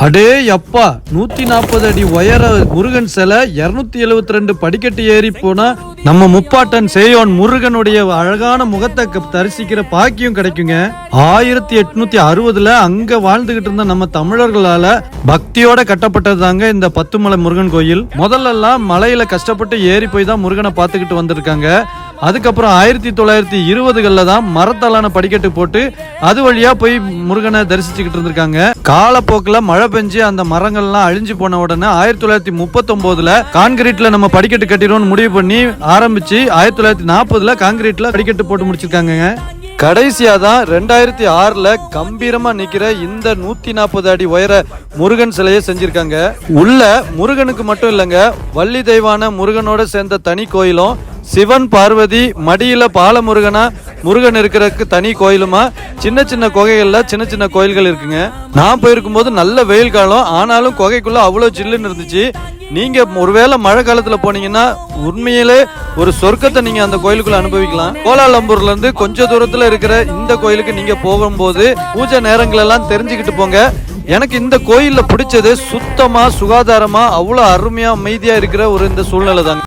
அடே அப்பா நூத்தி நாற்பது அடி உயர முருகன் சிலை இருநூத்தி எழுவத்தி ரெண்டு படிக்கட்டு ஏறி போனா நம்ம முப்பாட்டன் சேயோன் முருகனுடைய அழகான முகத்தை க- தரிசிக்கிற பாக்கியம் கிடைக்குங்க. ஆயிரத்தி எட்நூத்தி அறுபதுல அங்க வாழ்ந்துகிட்டு இருந்த நம்ம தமிழர்களால பக்தியோட கட்டப்பட்டது தாங்க இந்த பத்துமலை முருகன் கோயில். முதல்ல எல்லாம் மலையில கஷ்டப்பட்டு ஏறி போய் தான் முருகனை பார்த்துக்கிட்டு வந்திருக்காங்க. அதுக்கப்புறம் ஆயிரத்தி தொள்ளாயிரத்தி இருபதுகளில் தான் மரத்தாலான படிக்கட்டு போட்டு அது வழியா போய் முருகனை தரிசிச்சுக்கிட்டு இருந்திருக்காங்க. காலப்போக்கில் மழை பெஞ்சு அந்த மரங்கள்லாம் அழிஞ்சு போன உடனே ஆயிரத்தி தொள்ளாயிரத்தி முப்பத்தொம்போதில் கான்கிரீட்ல நம்ம படிக்கட்டு கட்டிடுவோம்னு முடிவு பண்ணி ஆரம்பிச்சு ஆயிரத்தி தொள்ளாயிரத்தி நாற்பதுல கான்கிரீட்ல படிக்கட்டு போட்டு முடிச்சிருக்காங்க கடைசியா தான் ரெண்டாயிரத்தி ஆறுல கம்பீரமா நிக்கிற இந்த நூத்தி நாற்பது அடி உயர முருகன் சிலையை செஞ்சிருக்காங்க. உள்ள முருகனுக்கு மட்டும் இல்லைங்க வள்ளி தெய்வான முருகனோட சேர்ந்த தனி கோயிலும் சிவன் பார்வதி மடியில் பாலமுருகனா முருகன் இருக்கிறதுக்கு தனி கோயிலுமா? சின்ன சின்ன குகைகளில் சின்ன சின்ன கோயில்கள் இருக்குங்க. நான் போயிருக்கும் போது நல்ல வெயில் காலம் ஆனாலும் குகைக்குள்ளே அவ்வளோ ஜில்லுன்னு இருந்துச்சு. நீங்கள் ஒருவேளை மழை காலத்தில் போனீங்கன்னா உண்மையிலே ஒரு சொர்க்கத்தை நீங்கள் அந்த கோயிலுக்குள்ளே அனுபவிக்கலாம். கோலாலம்பூர்லேருந்து கொஞ்சம் தூரத்தில் இருக்கிற இந்த கோயிலுக்கு நீங்கள் போகும்போது பூஜை நேரங்களெல்லாம் தெரிஞ்சுக்கிட்டு போங்க. எனக்கு இந்த கோயிலில் பிடிச்சது சுத்தமாக சுகாதாரமாக அவ்வளோ அருமையாக அமைதியாக இருக்கிற ஒரு இந்த சூழ்நிலை தாங்க